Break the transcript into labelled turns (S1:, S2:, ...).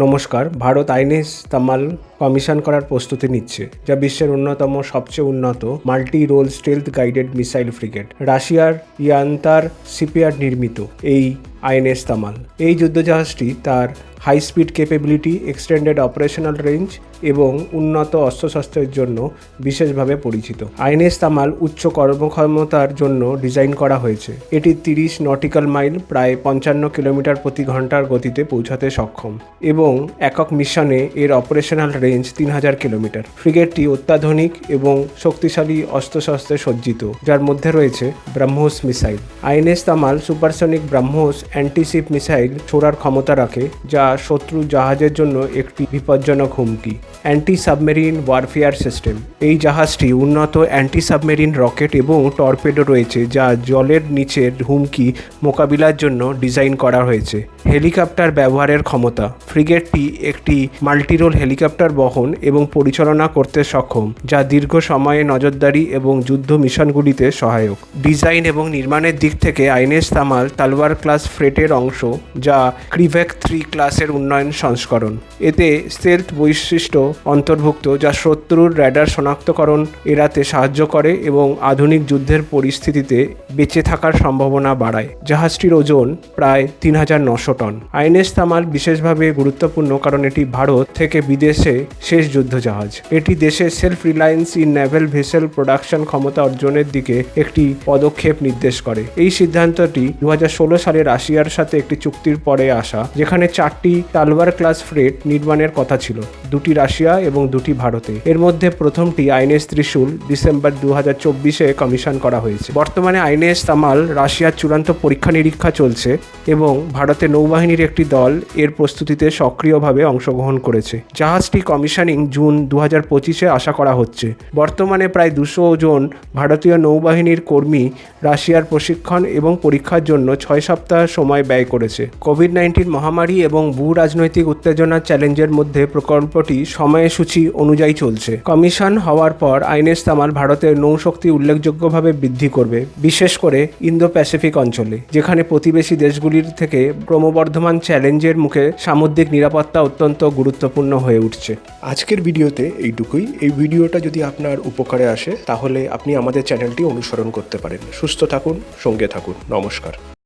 S1: নমস্কার, ভারত আইনেস তামাল কমিশন করার প্রস্তুতি নিচ্ছে, যা বিশ্বের অন্যতম সবচেয়ে উন্নত multi role stealth guided missile frigate রাশিয়ার ইয়ান্তার সিপিয়ার নির্মিত এই আইএনএস তামাল এই যুদ্ধজাহাজটি তার high speed capability extended operational range এবং উন্নত অস্ত্রশস্ত্রের জন্য বিশেষভাবে পরিচিত। আইএনএস তামাল উচ্চ কর্মক্ষমতার জন্য ডিজাইন করা হয়েছে। এটি তিরিশ নটিক্যাল মাইল, প্রায় পঞ্চান্ন কিলোমিটার প্রতি ঘণ্টার গতিতে পৌঁছাতে সক্ষম এবং একক মিশনে এর অপারেশনাল রেঞ্জ তিন হাজার কিলোমিটার। ফ্রিগেটটি অত্যাধুনিক এবং শক্তিশালী অস্ত্রশস্ত্রে সজ্জিত, যার মধ্যে রয়েছে BrahMos missile. INS Tamal supersonic BrahMos anti ship missile ছোড়ার ক্ষমতা রাখে, যা শত্রু জাহাজের জন্য একটি বিপজ্জনক হুমকি। Anti submarine warfare system. এই জাহাজটি উন্নত অ্যান্টি সাবমেরিন রকেট এবং টর্পেডো রয়েছে, যা জলের নিচের হুমকি মোকাবিলার জন্য ডিজাইন করা হয়েছে। হেলিকপ্টার ব্যবহারের ক্ষমতা। ফ্রিগেটটি একটি মাল্টিরোল হেলিকপ্টার বহন এবং পরিচালনা করতে সক্ষম, যা দীর্ঘ সময়ে নজরদারি এবং যুদ্ধ মিশনগুলিতে সহায়ক। ডিজাইন এবং নির্মাণের দিক থেকে আইনেস তামাল তালওয়ার ক্লাস ফ্রেটের অংশ, যা ক্রিভেক থ্রি ক্লাসের উন্নয়ন সংস্করণ। এতে স্টেলথ বৈশিষ্ট্য অন্তর্ভুক্ত যা শত্রুর র্যাডার শনাক্তকরণ এড়াতে সাহায্য করে এবং আধুনিক যুদ্ধের পরিস্থিতিতে বেঁচে থাকার সম্ভাবনা বাড়ায়। জাহাজটির ওজন প্রায় তিন হাজার নশো টন। আইএনএস তামাল বিশেষভাবে গুরুত্বপূর্ণ কারণ এটি ভারত থেকে বিদেশে শেষ যুদ্ধ জাহাজ এটি দেশের self reliance in naval vessel production ক্ষমতা অর্জনের দিকে একটি পদক্ষেপ নির্দেশ করে। এই সিদ্ধান্তটি দু হাজার ষোলো সালে রাশিয়ার সাথে একটি চুক্তির পরে আসা, যেখানে চারটি তালওয়ার ক্লাস ফ্রেট নির্মাণের কথা ছিল, দুটি রাশিয়া এবং দুটি ভারতে। এর মধ্যে প্রথমটি আইনেস ত্রিশূল ডিসেম্বর দু হাজার চব্বিশে কমিশন করা হয়েছে। বর্তমানে আইনেস তামাল রাশিয়ার চূড়ান্ত পরীক্ষা নিরীক্ষা চলছে এবং ভারতের নৌবাহিনীর একটি দল এর প্রস্তুতিতে সক্রিয়ভাবে অংশগ্রহণ করেছে। জাহাজটি কমিশনিং জুন দু হাজার পঁচিশে আশা করা হচ্ছে। বর্তমানে প্রায় দুশো জন ভারতীয় নৌবাহিনীর কর্মী রাশিয়ার প্রশিক্ষণ এবং পরীক্ষার জন্য ছয় সপ্তাহ সময় ব্যয় করেছে। কোভিড নাইন্টিন মহামারী এবং ভূ রাজনৈতিক উত্তেজনার চ্যালেঞ্জের মধ্যে প্রকল্পটি সময়সূচি অনুযায়ী চলছে। কমিশন হওয়ার পর আইনেস তামাল ভারতের নৌশক্তি উল্লেখযোগ্যভাবে বৃদ্ধি করবে, বিশেষ করে ইন্দো প্যাসিফিক অঞ্চলে, যেখানে প্রতিবেশী দেশগুলির থেকে ক্রমবর্ধমান চ্যালেঞ্জের মুখে সামুদ্রিক নিরাপত্তা অত্যন্ত গুরুত্বপূর্ণ হয়ে উঠছে।
S2: আজকের ভিডিওতে এইটুকুই। এই ভিডিওটা যদি আপনার উপকারে আসে, তাহলে আপনি আমাদের চ্যানেলটি অনুসরণ করতে পারেন। সুস্থ থাকুন, সঙ্গে থাকুন। নমস্কার।